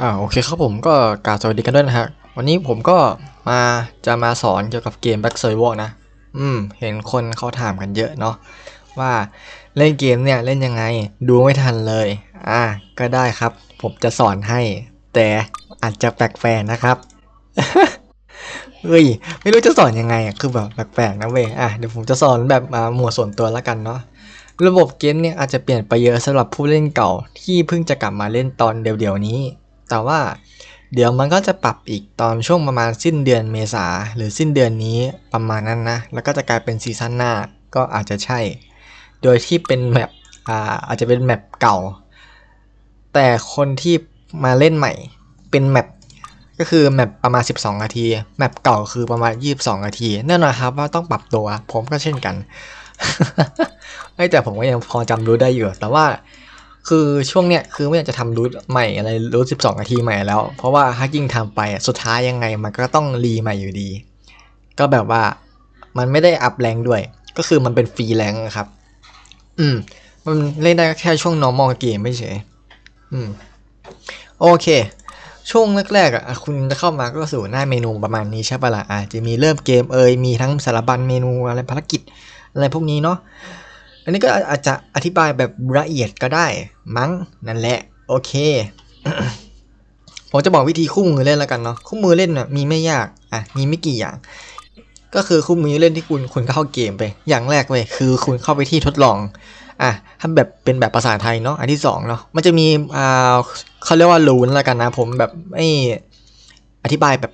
อ่าโอเคครับผมก็กราบสวัสดีกันด้วยนะฮะวันนี้ผมก็มาจะมาสอนเกี่ยวกับเกม Back s e r v e r นะ อืม เห็นคนเขาถามกันเยอะเนาะว่าเล่นเกมเนี่ยเล่นยังไงดูไม่ทันเลย อ่า ก็ได้ครับ ผมจะสอนให้ แต่อาจจะแปลกๆนะครับเฮ้ยไม่รู้จะสอนยังไงอะคือแบบแปลกๆนะเว้ยอะเดี๋ยวผมจะสอนแบบอ่าหมวดส่วนตัวแล้วกันเนาะระบบเกมเนี่ยอาจจะเปลี่ยนไปเยอะสำหรับผู้เล่นเก่าที่เพิ่งจะกลับมาเล่นตอนเดียวๆนี้ แต่ว่าเดี๋ยวมันก็จะปรับอีกตอนช่วงประมาณสิ้นเดือนเมษาหรือสิ้นเดือนนี้ประมาณนั้นนะ แล้วก็จะกลายเป็นซีซั่นหน้าก็อาจจะใช่ โดยที่เป็นแมปอ่าอาจจะเป็นแมปเก่า แต่คนที่มาเล่นใหม่เป็นแมปก็คือแมปประมาณ 12 นาที แมปเก่าคือประมาณ 22 นาทีแน่นอนครับว่าต้องปรับตัว ผมก็เช่นกันเอ้ยแต่ผมก็ยังพอจำรู้ได้อยู่ แต่ว่า คือช่วงเนี้ยคือไม่อยากจะทำรูทใหม่อะไรรูทสิบสองนาทีใหม่แล้ว เพราะว่าถ้ายิ่งทำไปสุดท้ายยังไงมันก็ต้องรีใหม่อยู่ดี ก็แบบว่ามันไม่ได้อัพแรงด้วย ก็คือมันเป็นฟรีแรงครับ อืม มันเล่นได้แค่ช่วง normal เกมไม่เฉยอืม โอเค ช่วงแรกๆอะคุณจะเข้ามาก็สู่หน้าเมนูประมาณนี้ใช่ปะล่ะอาจจะมีเริ่มเกมเอ่ยมีทั้งสารบัญเมนูอะไรภารกิจอะไรพวกนี้เนาะ อันนี้ก็อาจจะอธิบายแบบละเอียดก็ได้มั้งนั่นแหละ โอเค ผมจะบอกวิธีคู่มือเล่นแล้วกันเนาะคู่มือเล่นน่ะมีไม่ยากอะมีไม่กี่อย่าง ก็คือคู่มือเล่นที่คุณคุณเข้าเกมไป อย่างแรกเลยคือคุณเข้าไปที่ทดลองอะถ้าแบบเป็นแบบภาษาไทยเนาะอันที่สองเนาะมันจะมีอ่าเขาเรียกว่ารูนแล้วกันนะ ผมแบบไม่อธิบายแบบ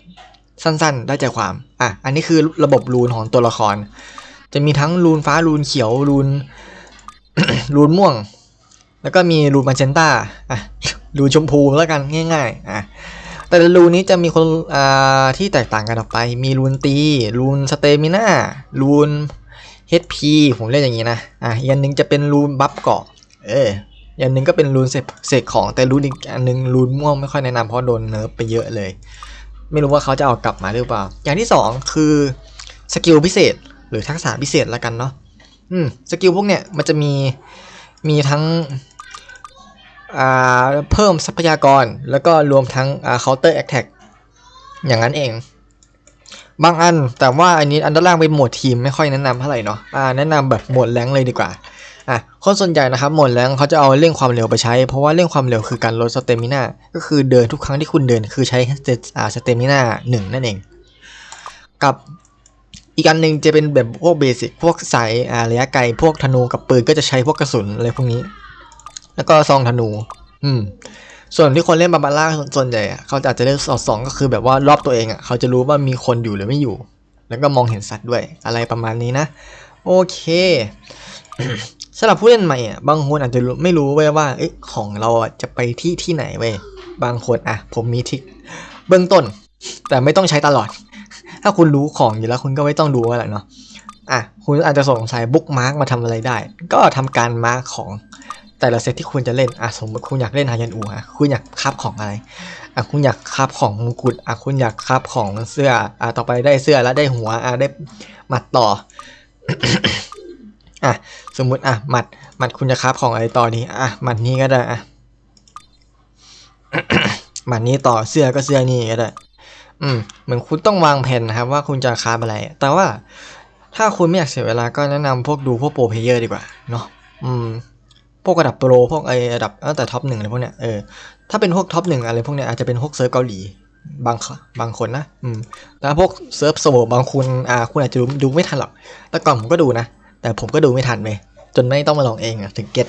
สั้นๆ ได้ใจความ อะ อันนี้คือระบบรูนของตัวละคร จะมีทั้งรูนฟ้ารูนเขียวรูนรูนม่วง แล้วก็มีรูนมาเจนต้าอะรูนชมพูแล้วกันง่ายๆอะแต่รูนนี้จะมีคนอ่าที่แตกต่างกันออกไป มีรูนตีรูนสเตมิน่ารูน HP ผมเรียกอย่างนี้นะอะอีกอันหนึงจะเป็นรูนบัฟเกาะเอออีกอันหนึ่งก็เป็นรูนเสกของแต่รูนอีกอันหนึงรูนม่วงไม่ค่อยแนะนำเพราะโดนเนิร์ฟไปเยอะเลย ไม่รู้ว่าเขาจะเอากลับมาหรือเปล่า อย่างที่สองคือสกิลพิเศษ หรือทักษะพิเศษล้วกันเนาะอืมสกิลพวกเนี้ยมันจะมีมีทั้งอ่าเพิ่มทรัพยากรแล้วก็รวมทั้งอ่า counter attack อย่างนั้นเอง บางอันแต่ว่าอันนี้อันด้านล่างเป็นโหมดทีมไม่ค่อยแนะนำเท่าไหร่เนาะอ่าแนะนำแบบโหมดแรงเลยดีกว่าอะคนส่วนใหญ่นะครับโหมดแรงเขาจะเอาเร่งความเร็วไปใช้ เพราะว่าเร่งความเร็วคือการลดสเตมิน่าก็คือเดินทุกครั้งที่คุณเดินคือใช้อ่าสเตมิน่าหนึ่งนั่นเอง กับ อีกอันหนึ่งจะเป็นแบบพวกเบสิกพวกสายอ่าระยะไกลพวกธนูกับปืนก็จะใช้พวกกระสุนอะไรพวกนี้ แล้วก็ซองธนู อืม ส่วนที่คนเล่นบาบาร่าส่วนใหญ่เขาจะอาจจะเล่นสอดสองก็คือแบบว่ารอบตัวเองอะเขาจะรู้ว่ามีคนอยู่หรือไม่อยู่ แล้วก็มองเห็นสัตว์ด้วยอะไรประมาณนี้นะ โอเคสำหรับผู้เล่นใหม่อะบางคนอาจจะไม่รู้เว้ยว่าเอ้ยของเราจะไปที่ที่ไหนเว้ยบางคนอะผมมีทริคเบื้องต้น แต่ไม่ต้องใช้ตลอด ถ้าคุณรู้ของอยู่แล้วคุณก็ไม่ต้องดูอะไรเนาะอะคุณอาจจะสงสัยบุ๊กมาร์กมาทำอะไรได้ ก็ทำการมาร์กของแต่ละเซตที่คุณจะเล่นอะสมมติคุณอยากเล่นฮายันอูอะคุณอยากคาบของอะไรอะคุณอยากคาบของมงกุฎอะคุณอยากคาบของเสื้ออะต่อไปได้เสื้อแล้วได้หัวอะได้หมัดต่ออะสมมุติอะหมัดหมัดคุณจะคาบของอะไรต่อดีอะหมัดนี้ก็ได้อะหมัดนี้ต่อเสื้อก็เสื้อนี่ก็ได้ อืมเหมือนคุณต้องวางแผนนะครับว่าคุณจะคราฟอะไร แต่ว่าถ้าคุณไม่อยากเสียเวลาก็แนะนำพวกดูพวกโปรเพลเยอร์ดีกว่าเนาะอืมพวกระดับโปรพวกไอระดับตั้งแต่ท็อปหนึ่งอะไรพวกเนี้ยเออถ้าเป็นพวกท็อปหนึ่งอะไรพวกเนี้ยอาจจะเป็นพวกเซิร์ฟเกาหลีบางบางคนนะอืมแต่พวกเซิร์ฟโซบางคุณอ่าคุณอาจจะดูดูไม่ทันหรอกแต่ก่อนผมก็ดูนะแต่ผมก็ดูไม่ทันไปจนไม่ต้องมาลองเองอะถึงเก็ต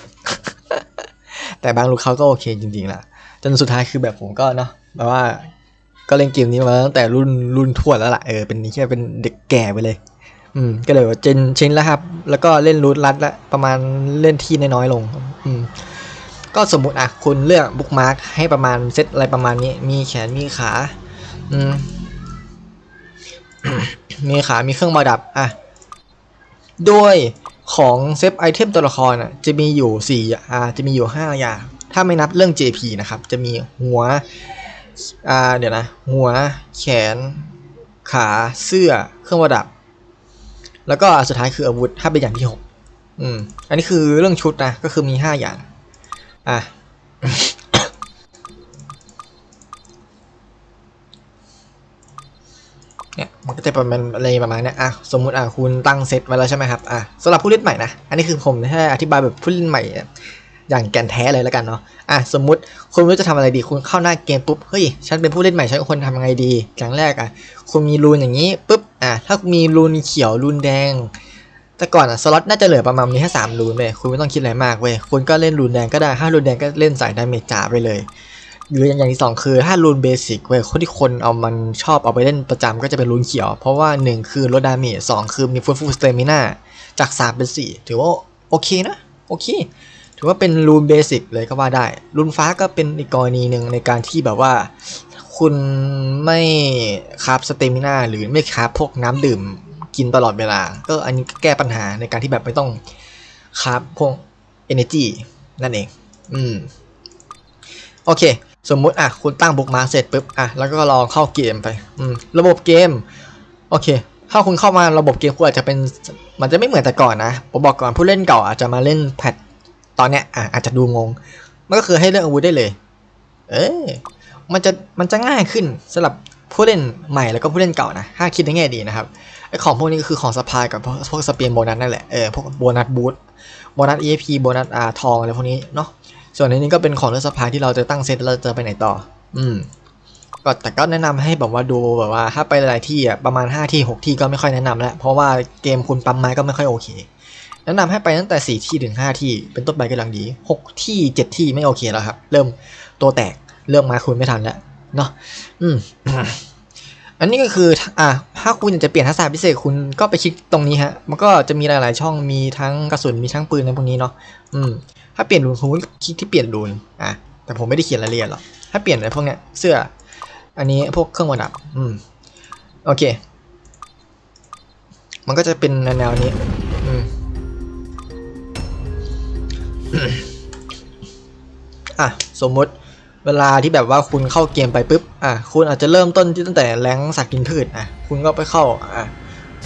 แต่บางลูกเขาก็โอเคจริงๆแหละจนสุดท้ายคือแบบผมก็เนาะแบบว่า ก็เล่นเกมนี้มาตั้งแต่รุ่นรุ่นทวดแล้วล่ะเออเป็นแค่เป็นเด็กแก่ไปเลย อืมก็เลยว่าเจนเชนแล้วครับ แล้วก็เล่นรูทลัดละประมาณเล่นที่น้อยๆลง อืมก็สมมุติอะคุณเลือกบุ๊กมาร์กให้ประมาณเซตอะไรประมาณนี้ มีแขนมีขา อืมมีขา มีเครื่องประดับ อะ โดยของเซฟไอเทมตัวละครอะ จะมีอยู่สี่อ่า จะมีอยู่ห้าอย่าง ถ้าไม่นับเรื่อง JP นะครับ จะมีหัว อ่าเดี๋ยวนะ หัว แขน ขา เสื้อ เครื่องประดับ แล้วก็สุดท้ายคืออาวุธ ถ้าเป็นอย่างที่หกอืม อันนี้คือเรื่องชุดนะ ก็คือมีห้าอย่าง อะเนี่ยมันก็จะประมาณอะไรประมาณนี้อะสมมุติอะคุณตั้งเซตไว้แล้วใช่ไหมครับอะสำหรับผู้เล่นใหม่นะ อันนี้คือผมแค่อธิบายแบบผู้เล่นใหม่ อย่างแก่นแท้เลยแล้วกันเนาะอะสมมุติคุณไม่รู้จะทำอะไรดีคุณเข้าหน้าเกมปุ๊บเฮ้ยฉันเป็นผู้เล่นใหม่ฉันควรทำยังไงดีอย่างแรกอะคุณมีรูนอย่างนี้ปุ๊บอะถ้ามีรูนเขียวรูนแดง แต่ก่อนอะสล็อตน่าจะเหลือประมาณนี้แค่สามรูนเว้ยคุณไม่ต้องคิดอะไรมากเว้ยคุณก็เล่นรูนแดงก็ได้ถ้ารูนแดงก็เล่นสายดาเมจจ๋าไปเลยหรืออย่างที่สองคือถ้ารูนเบสิกเว้ยคนที่คนเอามันชอบเอาไปเล่นประจำก็จะเป็นรูนเขียว เพราะว่าหนึ่งคือลดดาเมจสองคือมีฟูลฟูลสเตมิน่าจากสามเป็นสี่ถือว่าโอเคนะ โอเค ถือว่าเป็นรูนเบสิกเลยก็ว่าได้ รูนฟ้าก็เป็นอีกกรณีหนึ่งในการที่แบบว่า คุณไม่คาบสเตมิน่าหรือไม่คาบพวกน้ำดื่มกินตลอดเวลา ก็อันนี้แก้ปัญหาในการที่แบบไม่ต้องคาบพวก energy นั่นเอง อืม โอเค สมมุติอะ คุณตั้งบุ๊กมาเสร็จปุ๊บ อะ แล้วก็ลองเข้าเกมไป อืม ระบบเกม โอเค ถ้าคุณเข้ามาระบบเกมคุณอาจจะเป็น มันจะไม่เหมือนแต่ก่อนนะ ผมบอกก่อนผู้เล่นเก่าอาจจะมาเล่นแพท ตอนเนี้ยอะอาจจะดูงง มันก็คือให้เลือกอาวุธได้เลย เอ้ยมันจะมันจะง่ายขึ้นสำหรับผู้เล่นใหม่แล้วก็ผู้เล่นเก่านะ ถ้าคิดในแง่ดีนะครับไอของพวกนี้ก็คือของสปายกับพวกสเปียนโบนัสนั่นแหละ เออพวกโบนัสบูทโบนัส EAP โบนัสอาทองอะไรพวกนี้เนาะ ส่วนในนี้ก็เป็นของเลือกสภายที่เราจะตั้งเซตแล้วเราจะไปไหนต่อ อืมก็แต่ก็แนะนำให้แบบว่าดูแบบว่าถ้าไปหลายที่อะประมาณ 5 ที่ 6 ที่ก็ไม่ค่อยแนะนำแล้ว เพราะว่าเกมคุณปั๊มไม้ก็ไม่ค่อยโอเค แนะนำให้ไปตั้งแต่ 4 ที่ถึง 5 ที่ เป็นต้นไปกำลังดี 6 ที่ 7 ที่ไม่โอเคแล้วครับ เริ่มตัวแตก เริ่มมาคุณไม่ทันแล้วเนาะอืมอันนี้ก็คืออะถ้าคุณอยากจะเปลี่ยนทักษะพิเศษคุณก็ไปคลิกตรงนี้ฮะ มันก็จะมีหลาย ๆ ช่องมีทั้งกระสุนมีทั้งปืนในพวกนี้เนาะอืมถ้าเปลี่ยนรูนผมก็คลิกที่เปลี่ยนรูนอะแต่ผมไม่ได้เขียนรายละเอียดหรอกถ้าเปลี่ยนอะไรพวกเนี้ยเสื้อ อันนี้พวกเครื่องประดับ อืมโอเค มันก็จะเป็นแนวนี้ อืมอะสมมุติเวลาที่แบบว่าคุณเข้าเกมไปปุ๊บอะคุณอาจจะเริ่มต้นที่ตั้งแต่แรงสักกินพืชอะคุณก็ไปเข้าอะ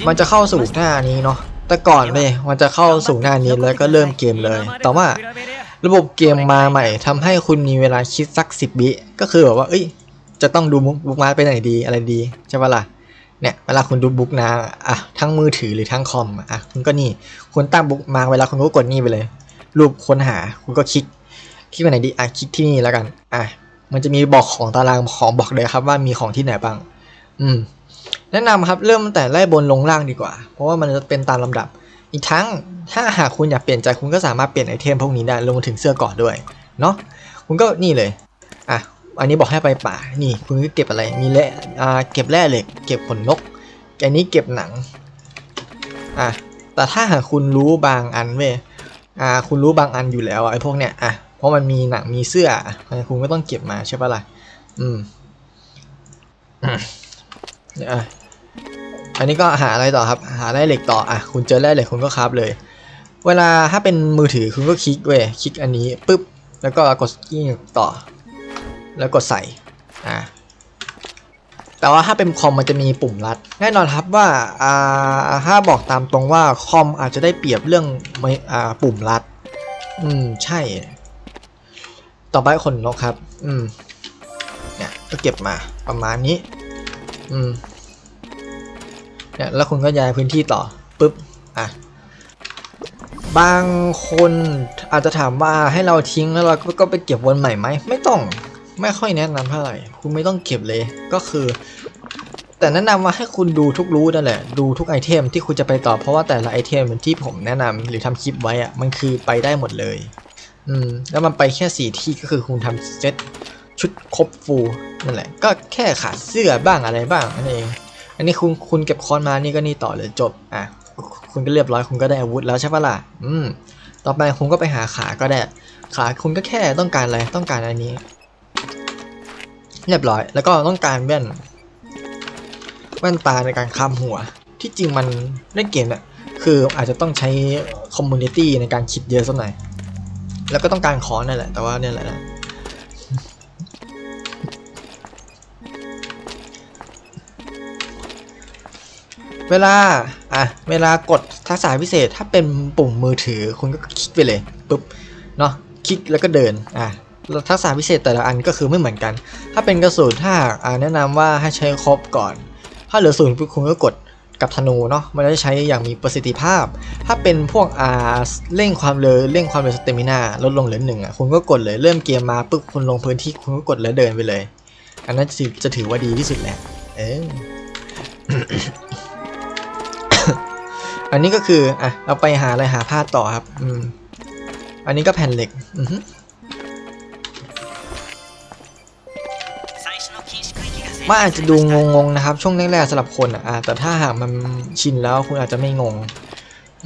มันจะเข้าสู่หน้านี้เนาะแต่ก่อนเลยมันจะเข้าสู่หน้านี้แล้วก็เริ่มเกมเลย แต่ว่าระบบเกมมาใหม่ทำให้คุณมีเวลาคิดสักสิบวิก็คือแบบว่า เอ้ย จะต้องดูบุ๊กมาร์คไปไหนดีอะไรดีใช่ปะล่ะเนี่ยเวลาคุณดูบุ๊กนะอะทั้งมือถือหรือทั้งคอมอะคุณก็นี่คุณตั้งบุ๊กมาร์คเวลาคุณก็กดนี่ไปเลย รูปค้นหาคุณก็คลิกคลิกไปไหนดีอะคลิกที่นี่แล้วกันอะมันจะมีบอกของตารางของบอกเลยครับว่ามีของที่ไหนบ้าง อืม แนะนำครับเริ่มตั้งแต่ไล่บนลงล่างดีกว่า เพราะว่ามันจะเป็นตามลำดับ อีกทั้งถ้าหากคุณอยากเปลี่ยนใจคุณก็สามารถเปลี่ยนไอเทมพวกนี้ได้รวมถึงเสื้อกราะด้วยเนาะคุณก็นี่เลยอะอันนี้บอกให้ไปป่านี่คุณก็เก็บอะไรมีแร่อ่าเก็บแร่เหล็กเก็บขนนกอันนี้เก็บหนังอะแต่ถ้าหากคุณรู้บางอันเว้ย อ่าคุณรู้บางอันอยู่แล้วไอ้พวกเนี้ยอะเพราะมันมีหนังมีเสื้ออคุณก็ต้องเก็บมาใช่ปะล่ะอืมอะอันนี้ก็หาอะไรต่อครับ หาแร่เหล็กต่ออะคุณเจอแร่เหล็กคุณก็คราฟเลย เวลาถ้าเป็นมือถือคุณก็คลิกเว้ยคลิกอันนี้ปุ๊บแล้วก็กดกิ้งต่อ แล้วกดใส่อ่า แต่ว่าถ้าเป็นคอมมันจะมีปุ่มลัด แน่นอนครับว่าอ่าถ้าบอกตามตรงว่าคอมอาจจะได้เปรียบเรื่องไม่อ่าปุ่มลัด อืมใช่ ต่อไปขนนกครับ อืมเนี่ยก็เก็บมาประมาณนี้ อืมเนี่ยแล้วคุณก็ย้ายพื้นที่ต่อปุ๊บอะบางคนอาจจะถามว่าให้เราทิ้งแล้วเราก็ไปเก็บวนใหม่ไหมไม่ต้อง ไม่ค่อยแนะนำเท่าไหร่ คุณไม่ต้องเก็บเลย ก็คือ แต่แนะนำว่าให้คุณดูทุกรูทนั่นแหละ ดูทุกไอเทมที่คุณจะไปต่อเพราะว่าแต่ละไอเทมที่ผมแนะนำหรือทำคลิปไว้อะมันคือไปได้หมดเลย อืม แล้วมันไปแค่สี่ที่ก็คือคุณทำเซตชุดครบฟูลนั่นแหละ ก็แค่ขาดเสื้อบ้างอะไรบ้างนั่นเอง อันนี้คุณคุณเก็บคอนมานี่ก็นี่ต่อเลยจบ อะ คุณก็เรียบร้อยคุณก็ได้อาวุธแล้วใช่ปะล่ะ อืม ต่อไปคุณก็ไปหาขาก็ได้ ขาคุณก็แค่ต้องการอะไร ต้องการอันนี้ เรียบร้อย แล้วก็ต้องการแว่น แว่นตาในการค้ำหัว ที่จริงมันเล่นเกมเนี่ยคืออาจจะต้องใช้คอมมูนิตี้ในการคิดเยอะสักหน่อย แล้วก็ต้องการคอนนั่นแหละ แต่ว่าเนี่ยแหละนะเวลา อะ เวลากดทักษะพิเศษถ้าเป็นปุ่มมือถือคุณก็คลิกไปเลยปุ๊บ เนาะคลิกแล้วก็เดิน อะ ทักษะพิเศษแต่ละอันก็คือไม่เหมือนกัน ถ้าเป็นกระสุนถ้าแนะนำว่าให้ใช้ครบก่อน ถ้าเหลือศูนย์คุณก็กดกับธนูเนาะมันจะใช้อย่างมีประสิทธิภาพ ถ้าเป็นพวกอาเร่งความเร็วเร่งความเร็วสเตมินาลดลงเหลือหนึ่งอะคุณก็กดเลยเริ่มเกมมาปุ๊บคุณลงพื้นที่คุณก็กดแล้วเดินไปเลย อันนั้นจะจะถือว่าดีที่สุดแหละเอออันนี้ก็คืออะเราไปหาอะไรหาผ้าต่อครับ อืม อันนี้ก็แผ่นเหล็ก อือ มันอาจจะดูงงๆนะครับ ช่วงแรกๆสำหรับคนอะแต่ถ้าหากมันชินแล้วคุณอาจจะไม่งง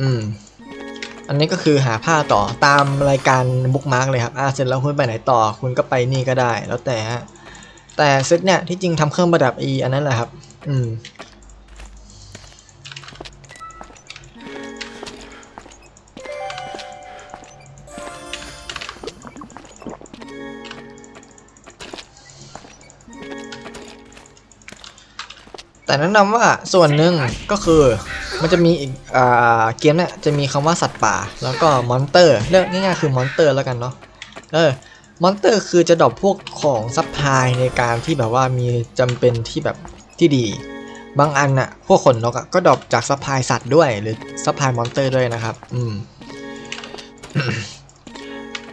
อืม อันนี้ก็คือหาผ้าต่อตามรายการบุ๊กมาร์กเลยครับอ่าเสร็จแล้วคุณไปไหนต่อ คุณก็ไปนี่ก็ได้ แล้วแต่ฮะแต่เซตเนี่ยที่จริงทำเครื่องประดับอีอันนั้นแหละครับ อืม แต่แนะนำว่าส่วนหนึ่งก็คือมันจะมีอีกอ่าเกมเนี่ยจะมีคำว่าสัตว์ป่า แล้วก็มอนเตอร์เรียกง่ายๆคือมอนเตอร์แล้วกันเนาะเออมอนเตอร์คือจะดรอปพวกของซัพพลายในการที่แบบว่ามีจำเป็นที่แบบที่ดี บางอันน่ะพวกขนนกอะก็ดรอปจากซัพพลายสัตว์ด้วยหรือซัพพลายมอนเตอร์ด้วยนะครับ อืม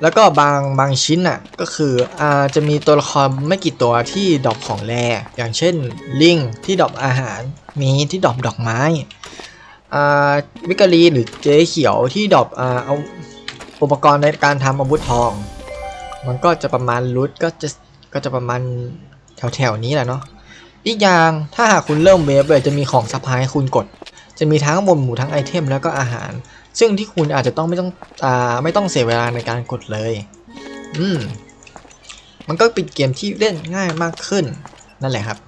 แล้วก็บางบางชิ้นอะก็คืออ่าจะมีตัวละครไม่กี่ตัวที่ดรอปของแร่อย่างเช่นลิงที่ดรอปอาหารมีที่ดรอปดอกไม้อ่าวิกาลีหรือเจ๊เขียวที่ดรอปอ่าเอาอุปกรณ์ในการทำอาวุธทอง มันก็จะประมาณรูทก็จะก็จะประมาณแถวๆนี้แหละเนาะอีกอย่างถ้าหากคุณเริ่มเวฟเลยจะมีของซัพพลายให้คุณกด จะมีทั้งบนหมู่ทั้งไอเทมแล้วก็อาหาร ซึ่งที่คุณอาจจะต้องไม่ต้องอ่าไม่ต้องเสียเวลาในการกดเลย อืม มันก็เป็นเกมที่เล่นง่ายมากขึ้นนั่นแหละครับ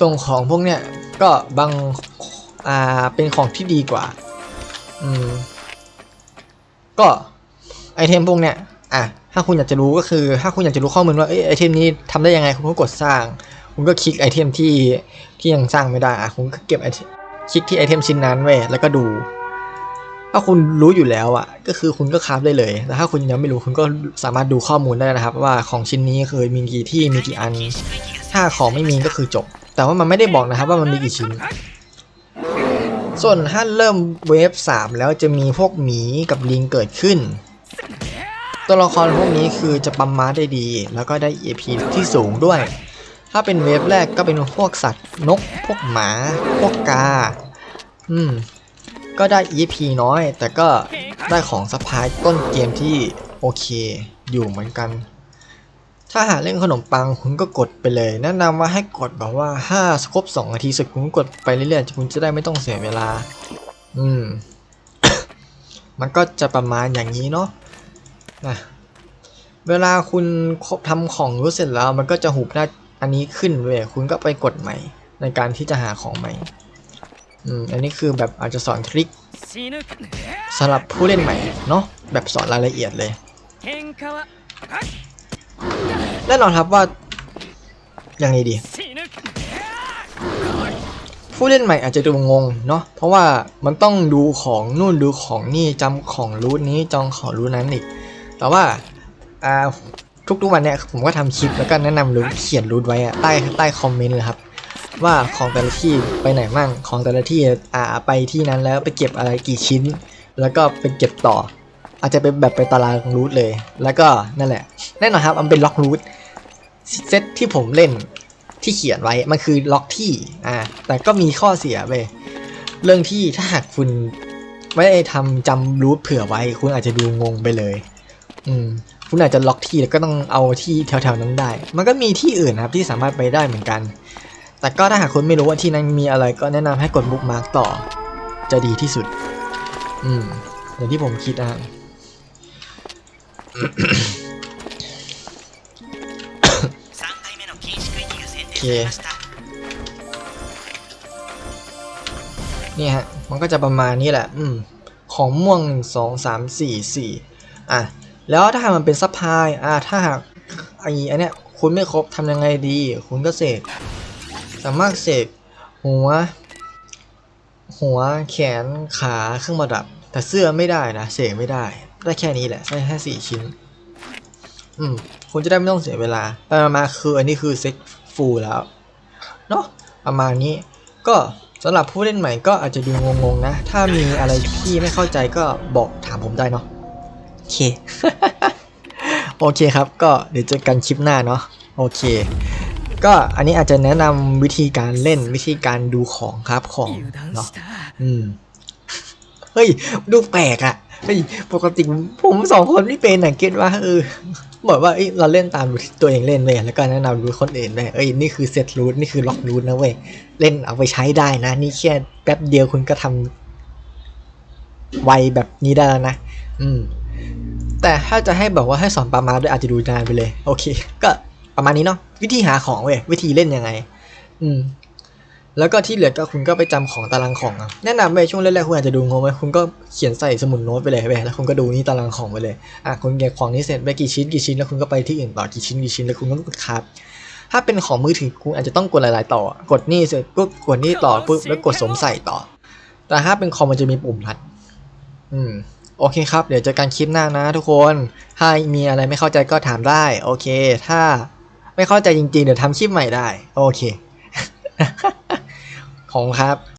ส่งของพวกเนี้ยก็บางอ่าเป็นของที่ดีกว่า อืม ก็ไอเทมพวกเนี้ยอะถ้าคุณอยากจะรู้ก็คือ ถ้าคุณอยากจะรู้ข้อมูลว่าเอ้ยไอเทมนี้ทำได้ยังไงคุณก็กดสร้าง คุณก็คลิกไอเทมที่ที่ยังสร้างไม่ได้อะคุณก็เก็บ คลิกที่ไอเทมชิ้นนั้นเว้แล้วก็ดู ถ้าคุณรู้อยู่แล้วอะ่ะ ก็คือคุณก็คราฟได้เลยแต่ถ้าคุณยังไม่รู้คุณก็สามารถดูข้อมูลได้นะครับ ว่าของชิ้นนี้เคยมีกี่ที่มีกี่อัน ถ้าของไม่มีก็คือจบ แต่ว่ามันไม่ได้บอกนะครับว่ามันมีกี่ชิ้น ส่วนถ้าเริ่มเวฟ3แล้วจะมีพวกหมีกับลิงเกิดขึ้นตัวละครพวกนี้คือจะปั๊มมาได้ดี แล้วก็ได้ EP ที่สูงด้วย ถ้าเป็นเวฟแรกก็เป็นพวกสัตว์นก พวกหมา พวกกา อืม ก็ได้ EP น้อย แต่ก็ได้ของสปายต้นเกมที่โอเค อยู่เหมือนกัน ถ้าหาเล่นขนมปังคุณก็กดไปเลย แนะนำว่าให้กดแบบว่าถ้าครบ 2 นาทีเสร็จคุณกดไปเรื่อยๆคุณจะได้ไม่ต้องเสียเวลา อืม มันก็จะประมาณอย่างนี้เนาะนะเวลาคุณทำของรู้เสร็จแล้วมันก็จะหุบหน้า อันนี้ขึ้นเว้ยคุณก็ไปกดใหม่ ในการที่จะหาของใหม่อืมอันนี้คือแบบอาจจะสอนทริคสำหรับผู้เล่นใหม่เนาะแบบสอนรายละเอียดเลยแน่นอนครับว่าอย่างไงดีผู้เล่นใหม่อาจจะดูงงเนาะเพราะว่ามันต้องดูของนู่นดูของนี่จำของรูทนี้จองของรูทนั้นอีกแต่ว่า ทุกๆวันเนี่ยผมก็ทำคลิปแล้วก็แนะนำรูทเขียนรูทไว้อะใต้ใต้คอมเมนต์เลยครับว่าของแต่ละที่ไปไหนมั่งของแต่ละที่อ่าไปที่นั้นแล้วไปเก็บอะไรกี่ชิ้น แล้วก็ไปเก็บต่อ อาจจะเป็นแบบไปตารางรูทเลย แล้วก็นั่นแหละแน่นอนครับมันเป็นล็อกรูทเซตที่ผมเล่นที่เขียนไว้มันคือล็อกที่อ่าแต่ก็มีข้อเสียไปเรื่องที่ถ้าหากคุณไม่ได้ทำจำรูทเผื่อไว้ คุณอาจจะดูงงไปเลย อืม คุณอาจจะล็อกที่แล้วก็ต้องเอาที่แถวๆนั้นได้ มันก็มีที่อื่นครับที่สามารถไปได้เหมือนกัน แต่ก็ถ้าหากคุณไม่รู้ว่าที่นั้นมีอะไรก็แนะนำให้กดบุ๊กมาร์กต่อ จะดีที่สุด อืมอย่างที่ผมคิดนะโอเคนี่ฮะ มันก็จะประมาณนี้แหละ อืม ของม่วงสองสามสี่สี่อะ แล้วถ้าหากมันเป็นซัพพลายอะถ้าหากไอ้อันเนี้ยคุณไม่ครบทำยังไงดี คุณก็เสกสามารถเสกหัว หัวแขนขาเครื่องประดับ แต่เสื้อไม่ได้นะเสกไม่ได้ ได้แค่นี้แหละได้แค่สี่ชิ้น อืมคุณจะได้ไม่ต้องเสียเวลาไปมาๆคืออันนี้คือเซ็ตฟูลแล้วเนาะประมาณนี้ก็สำหรับผู้เล่นใหม่ก็อาจจะดูงงๆนะ ถ้ามีอะไรที่ไม่เข้าใจก็บอกถามผมได้เนาะ เค โอเคครับ ก็เดี๋ยวเจอกันคลิปหน้าเนาะโอเค ก็อันนี้อาจจะแนะนำวิธีการเล่นวิธีการดูของครับของเนาะอืมเฮ้ย ดูแปลกอะ่ะเฮ้ยปกติผมสองคนไม่เป็นอะเก็ตว่าเออบอกว่าเราเล่นตามที่ตัวเองเล่นเว้ยแล้วก็แนะนำรูทคนอื่นเว้ยเอ้ยนี่คือเซตรูทนี่คือล็อกรูทนะเว้ยเล่นเอาไปใช้ได้นะ นี่แค่แป๊บเดียวคุณก็ทำไวแบบนี้ได้แล้วนะ อืม แต่ถ้าจะให้บอกว่าให้สอนปามาด้วยอาจจะดูนานไปเลย โอเค ก็ประมาณนี้เนาะวิธีหาของเว้ยวิธีเล่นยังไง อืม แล้วก็ที่เหลือก็คุณก็ไปจำของตารางของอะแนะนำไปช่วงแรกๆคุณอาจจะดูงงไหมคุณก็เขียนใส่สมุดโน้ตไปเลยไปแล้วคุณก็ดูนี่ตารางของไปเลยอะคุณเก็บของนี้เสร็จไปกี่ชิ้นกี่ชิ้นแล้วคุณก็ไปที่อื่นต่อกี่ชิ้นกี่ชิ้นแล้วคุณก็กดครับถ้าเป็นของมือถือคุณอาจจะต้องกดหลายๆ ต่อ กดนี่เสร็จปุ๊บกดนี่ต่อปุ๊บแล้วกดสมใส่ต่อ แต่ถ้าเป็นคอมมันจะมีปุ่มลัด อืม โอเคครับ เดี๋ยวเจอกันคลิปหน้านะทุกคน ถ้ามีอะไรไม่เข้าใจก็ถามได้ โอเค ถ้าไม่เข้าใจจริงๆ เดี๋ยวทำคลิปใหม่ได้ โอเค ของครับ